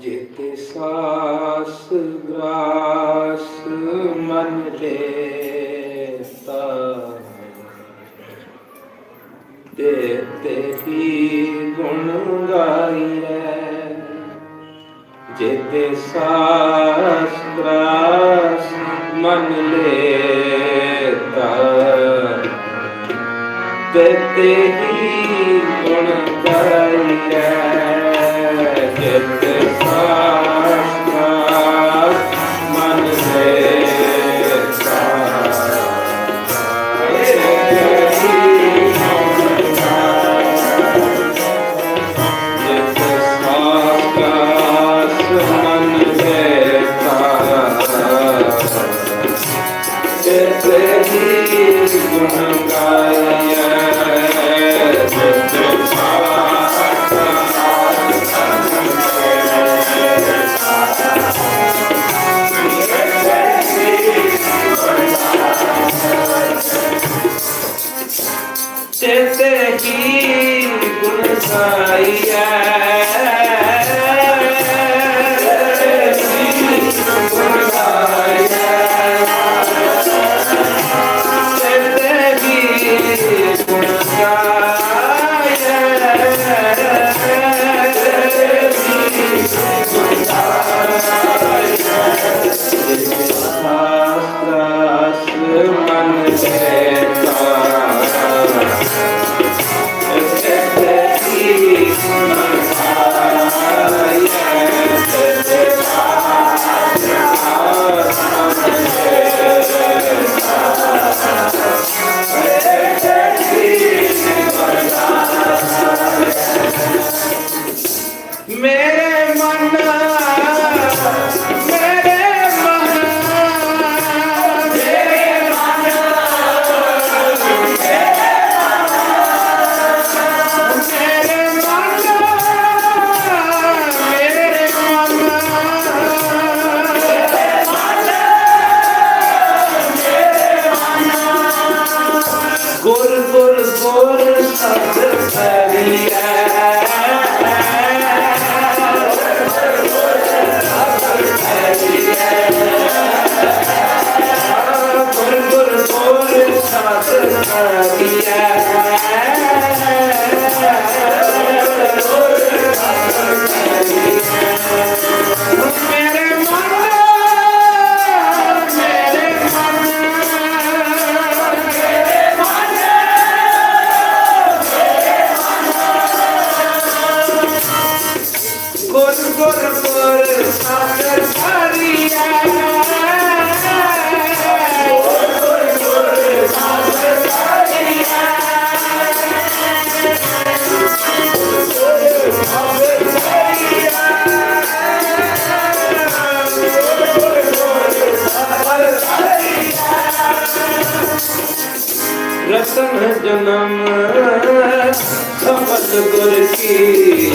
ਜਿਤ ਸਾਸ ਗ੍ਰਾਸ ਮਨ ਲੇਤਾ। ਤੇ ਤੇ ਹੀ ਗੁਣ ਗਾਈਐ ਜਿਤ ਸਾਸ ਗ੍ਰਾਸ ਮਨ ਲੇਤਾ। ਤੇ ਤੇ ਹੀ ਗੁਣ ਗਾਈਐ Hallelujah.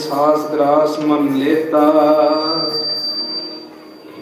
ਸਾਸ ਗਰਾਸ ਮਨ ਲੇਤਾ,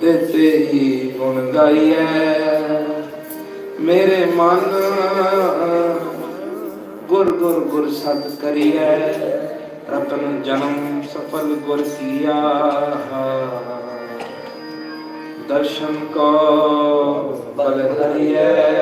ਦੇਤੇ ਹੀ ਗੁਣ ਗਾਈਐ। ਮੇਰੇ ਮਨ ਗੁਰ ਗੁਰ ਗੁਰ ਸਤ ਕਰੀਐ, ਰਤਨ ਜਨਮ ਸਫਲ ਗੁਰ ਕੀਆ ਦਰਸ਼ਨ ਕੋ ਬਲ ਹਰੀਐ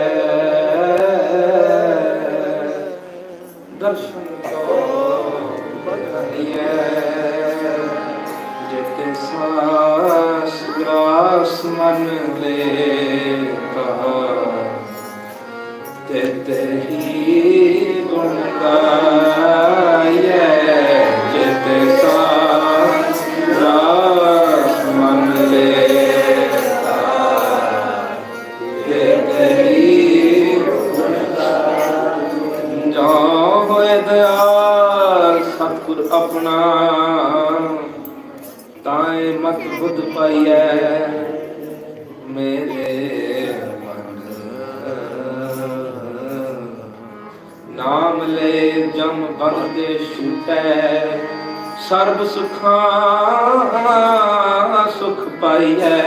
ਮਤ ਪਾਈਐ। ਮੇਰੇ ਮਨ ਨਾਮ ਲੈ ਜਮ ਬੰਦੇ ਛੂਟੈ। ਸਰਬ ਸੁਖਾਂ ਸੁਖ ਪਾਈਐ।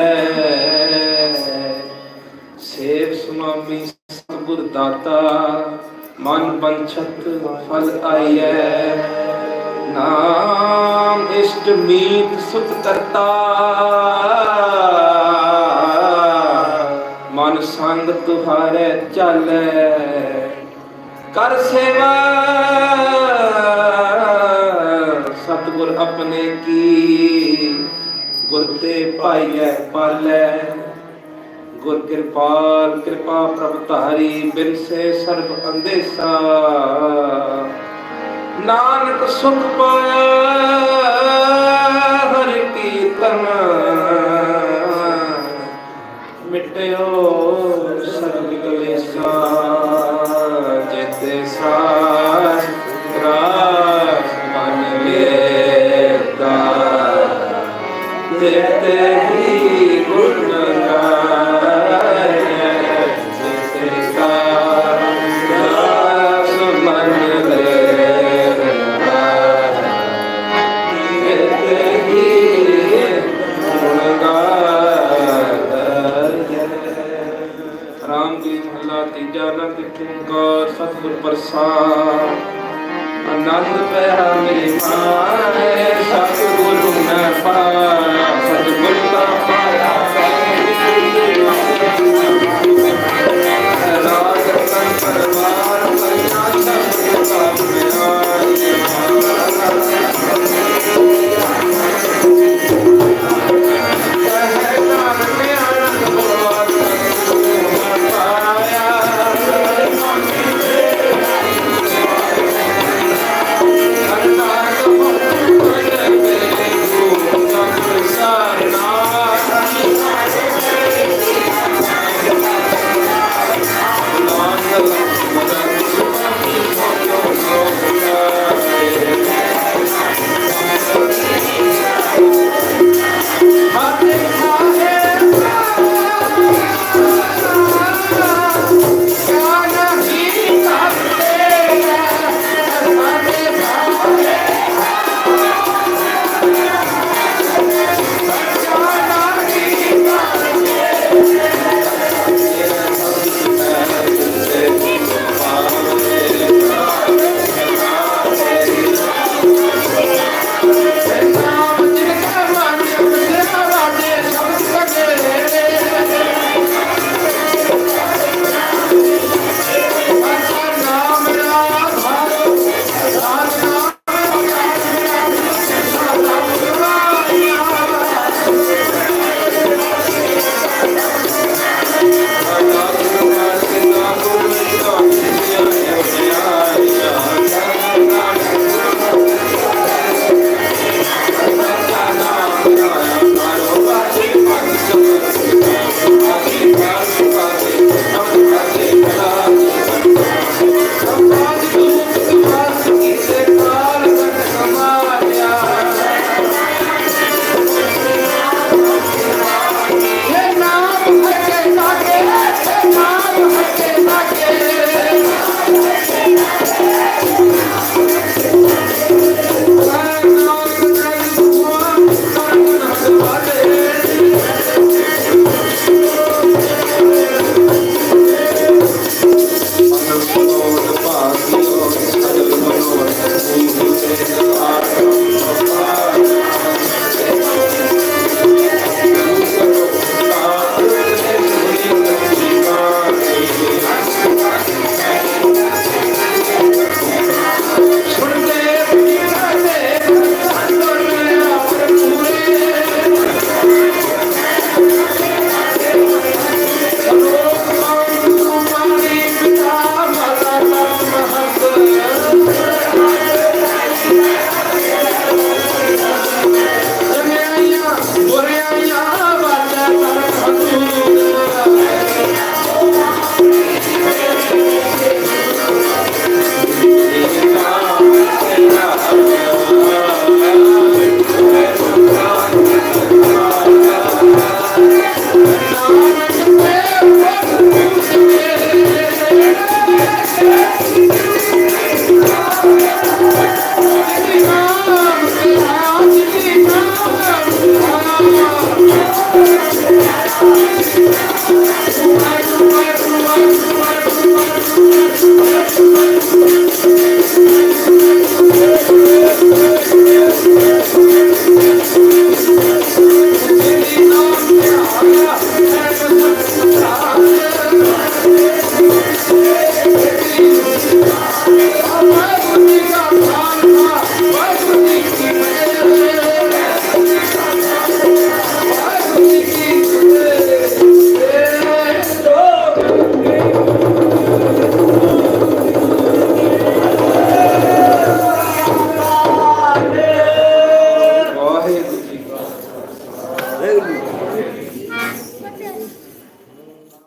ਸੇਵ ਸੁਆਮੀ ਸਤਿਗੁਰ ਦਾਤਾ, ਮਨ ਬੰਛਤ ਫਲ ਆਈਐ। ਨਾਮ ਇਸ਼ਟ ਮੀਤ ਸੁਖ ਕਰਤਾ। ਮਨ ਸੰਗ ਤੁਹਾਰੇ ਚਾਲੈ। ਕਰ ਸੇਵਾ। ਸਤਿਗੁਰ ਆਪਣੇ ਕੀ ਗੁਰ ਤੇ ਪਾਈਐ, ਪਾਲੈ। ਗੁਰ ਕਿਰਪਾਲ, ਕਿਰਪਾ ਪ੍ਰਭ ਧਾਰੀ, ਬਿਨ ਸੇ ਸਰਬ ਅੰਦੇਸਾ। ਨਾਨਕ ਸੁਖ ਪਾਇਆ ਹਰਿ ਕੀਰਤਨ। ਮਿਟਿਓ ਰਾਮ ਜੀ ਮਹਲਾ ਤੀਜਾ ਨਾ ਕਿਥੋਂ ਓੰਕਾਰ ਸਤਿਗੁਰ ਪ੍ਰਸਾਦ। ਆਨੰਦ ਪਿਆ ਮੇਰੇ ਮਾਏ ਸਤਿਗੁਰੂ ਮੈਂ ਪਾਇਆ, ਸਤਿਗੁਰ ਦਾ